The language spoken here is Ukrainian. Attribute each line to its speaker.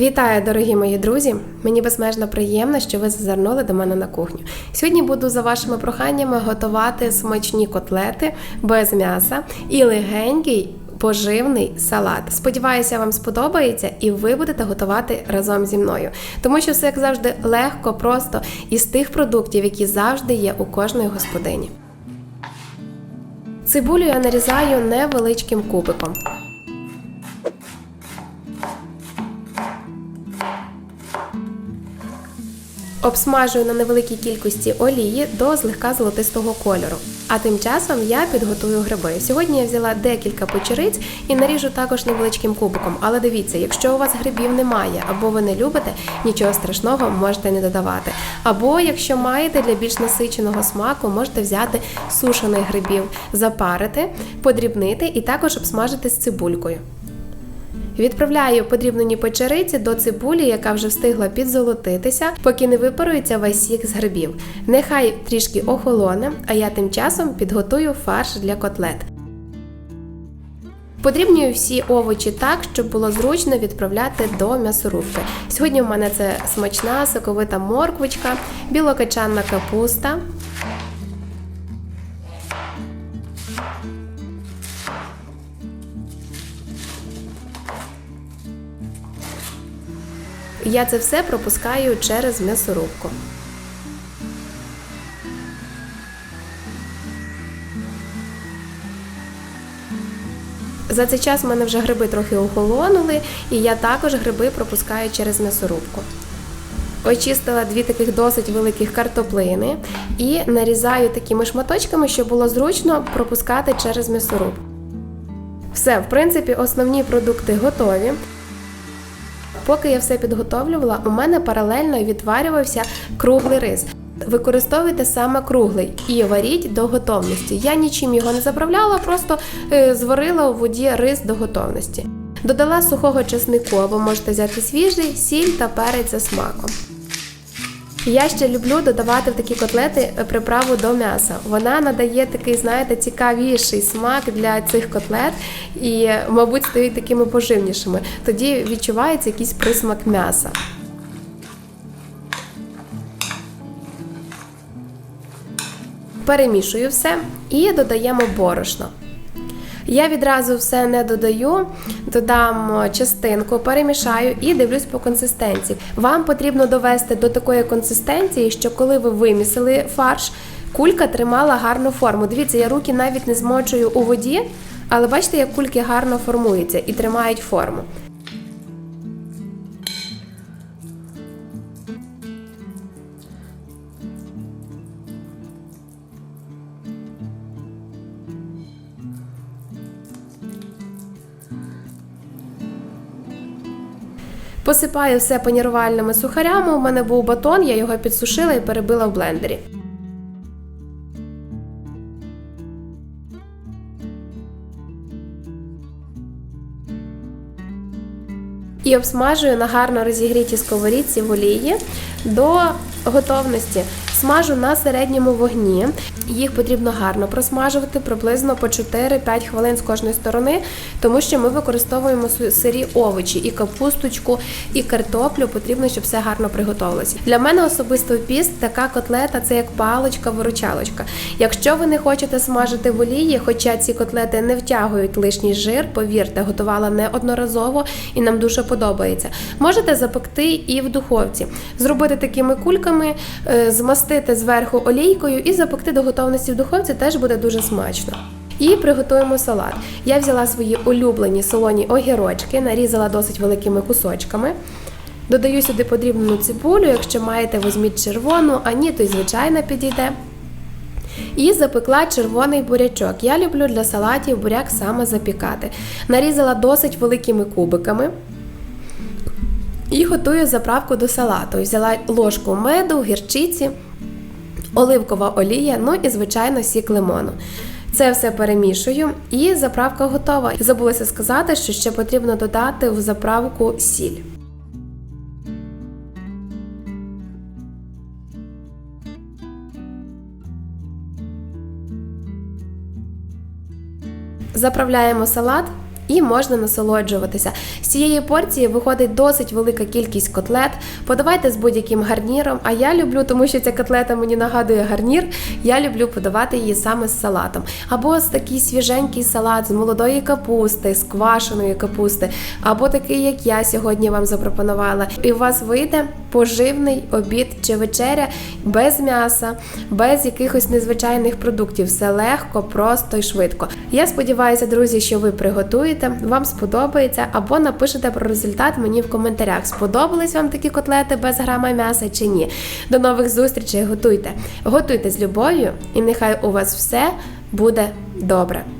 Speaker 1: Вітаю, дорогі мої друзі! Мені безмежно приємно, що ви зазирнули до мене на кухню. Сьогодні буду за вашими проханнями готувати смачні котлети без м'яса і легенький поживний салат. Сподіваюся, вам сподобається і ви будете готувати разом зі мною, тому що все як завжди легко, просто із тих продуктів, які завжди є у кожної господині. Цибулю я нарізаю невеличким кубиком. Обсмажую на невеликій кількості олії до злегка золотистого кольору. А тим часом я підготую гриби. Сьогодні я взяла декілька печериць і наріжу також невеличким кубиком. Але дивіться, якщо у вас грибів немає або ви не любите, нічого страшного можете не додавати. Або якщо маєте для більш насиченого смаку, можете взяти сушених грибів, запарити, подрібнити і також обсмажити з цибулькою. Відправляю подрібнені печериці до цибулі, яка вже встигла підзолотитися, поки не випарується весь сік з грибів. Нехай трішки охолоне, а я тим часом підготую фарш для котлет. Подрібнюю всі овочі так, щоб було зручно відправляти до м'ясорубки. Сьогодні в мене це смачна соковита морквочка, білокачанна капуста. Я це все пропускаю через м'ясорубку. За цей час в мене вже гриби трохи охолонули, і я також гриби пропускаю через м'ясорубку. Очистила дві таких досить великих картоплини і нарізаю такими шматочками, щоб було зручно пропускати через м'ясорубку. Все, в принципі, основні продукти готові. Поки я все підготовлювала, у мене паралельно відварювався круглий рис. Використовуйте саме круглий і варіть до готовності. Я нічим його не заправляла, просто е, зварила у воді рис до готовності. Додала сухого чеснику, або можете взяти свіжий, сіль та перець за смаком. Я ще люблю додавати в такі котлети приправу до м'яса. Вона надає такий, знаєте, цікавіший смак для цих котлет і, мабуть, стають такими поживнішими. Тоді відчувається якийсь присмак м'яса. Перемішую все і додаємо борошно. Я відразу все не додаю, додам частинку, перемішаю і дивлюсь по консистенції. Вам потрібно довести до такої консистенції, що коли ви вимісили фарш, кулька тримала гарну форму. Дивіться, я руки навіть не змочую у воді, але бачите, як кульки гарно формуються і тримають форму. Посипаю все панірувальними сухарями. У мене був батон, я його підсушила і перебила в блендері. І обсмажую на гарно розігрітій сковорідці в олії до готовності. Смажу на середньому вогні. Їх потрібно гарно просмажувати приблизно по 4-5 хвилин з кожної сторони, тому що ми використовуємо сирі овочі, і капусточку, і картоплю. Потрібно, щоб все гарно приготувалося. Для мене особисто піст така котлета це як паличка-виручалочка. Якщо ви не хочете смажити в олії, хоча ці котлети не втягують лишній жир, повірте, готувала неодноразово і нам дуже подобається. Можете запекти і в духовці, зробити такими кульками, е, змастити зверху олійкою і запекти до готовності в духовці теж буде дуже смачно. І приготуємо салат. Я взяла свої улюблені солоні огірочки, нарізала досить великими кусочками. Додаю сюди подрібнену цибулю, якщо маєте, візьміть червону, а ні, то й звичайна підійде. І запекла червоний бурячок. Я люблю для салатів буряк саме запікати. Нарізала досить великими кубиками. І готую заправку до салату. Взяла ложку меду, гірчиці, оливкова олія, ну і, звичайно, сік лимону. Це все перемішую і заправка готова. Забулася сказати, що ще потрібно додати в заправку сіль. Заправляємо салат і можна насолоджуватися. З цієї порції виходить досить велика кількість котлет. Подавайте з будь-яким гарніром. А я люблю, тому що ця котлета мені нагадує гарнір. Я люблю подавати її саме з салатом. Або з такий свіженький салат з молодої капусти, з квашеної капусти, або такий, як я сьогодні вам запропонувала. І у вас вийде поживний обід чи вечеря без м'яса, без якихось незвичайних продуктів. Все легко, просто і швидко. Я сподіваюся, друзі, що ви приготуєте, вам сподобається, або напишете про результат мені в коментарях. Сподобались вам такі котлети без грама м'яса чи ні. До нових зустрічей, готуйте. Готуйте з любов'ю, і нехай у вас все буде добре.